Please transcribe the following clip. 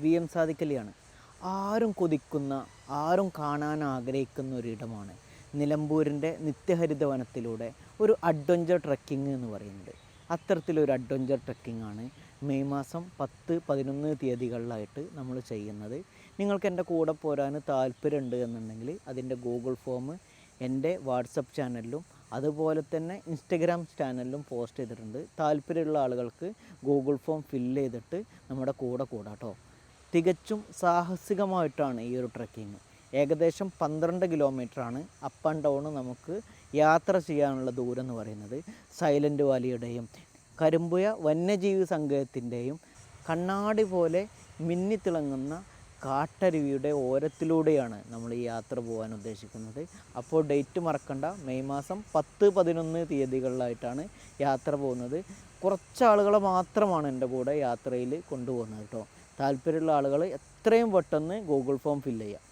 V M സാദിക്കലിയാണ് ആരും കൊതിക്കുന്ന ആരും കാണാൻ ആഗ്രഹിക്കുന്ന ഒരിടമാണ് നിലമ്പൂരിന്റെ നിത്യഹരിത വനത്തിലൂടെ ഒരു അഡ്വഞ്ചർ ട്രക്കിംഗ് എന്ന് പറയുന്നത്. അത്തരത്തിലൊരു അഡ്വഞ്ചർ ട്രക്കിംഗ് ആണ് മെയ് മാസം പത്ത് പതിനൊന്ന് തീയതികളിലായിട്ട് നമ്മൾ ചെയ്യുന്നത്. നിങ്ങൾക്ക് എന്റെ കൂടെ പോരാൻ താല്പര്യമുണ്ട് എന്നുണ്ടെങ്കിൽ അതിന്റെ ഗൂഗിൾ ഫോം എന്റെ വാട്സപ്പ് ചാനലിലും അതുപോലെ തന്നെ ഇൻസ്റ്റഗ്രാം ചാനലിലും പോസ്റ്റ് ചെയ്തിട്ടുണ്ട്. താല്പര്യമുള്ള ആളുകൾക്ക് ഗൂഗിൾ ഫോം ഫില്ല് ചെയ്തിട്ട് നമ്മുടെ കൂടെ കൂടാട്ടോ. തികച്ചും സാഹസികമായിട്ടാണ് ഈ ഒരു ട്രക്കിങ് ഏകദേശം പന്ത്രണ്ട് കിലോമീറ്ററാണ് അപ്പ് ആൻഡ് ഡൗൺ നമുക്ക് യാത്ര ചെയ്യാനുള്ള ദൂരം എന്ന് പറയുന്നത് സൈലന്റ് വാലിയുടെയും കരിമ്പുയ വന്യജീവി സങ്കേതത്തിന്റെയും കണ്ണാടി പോലെ മിന്നിത്തിളങ്ങുന്ന കാട്ടരുവിയുടെ ഓരത്തിലൂടെയാണ് നമ്മൾ ഈ യാത്ര പോകാൻ ഉദ്ദേശിക്കുന്നത്. അപ്പോൾ ഡേറ്റ് മറക്കണ്ട. മെയ് മാസം പത്ത് പതിനൊന്ന് തീയതികളിലായിട്ടാണ് യാത്ര പോകുന്നത്. കുറച്ച് ആളുകളെ മാത്രമാണ് എന്റെ കൂടെ യാത്രയിൽ കൊണ്ടുപോകുന്നത് കേട്ടോ. താല്പര്യമുള്ള ആളുകൾ എത്രയും പെട്ടെന്ന് ഗൂഗിൾ ഫോം ഫില്ല് ചെയ്യുക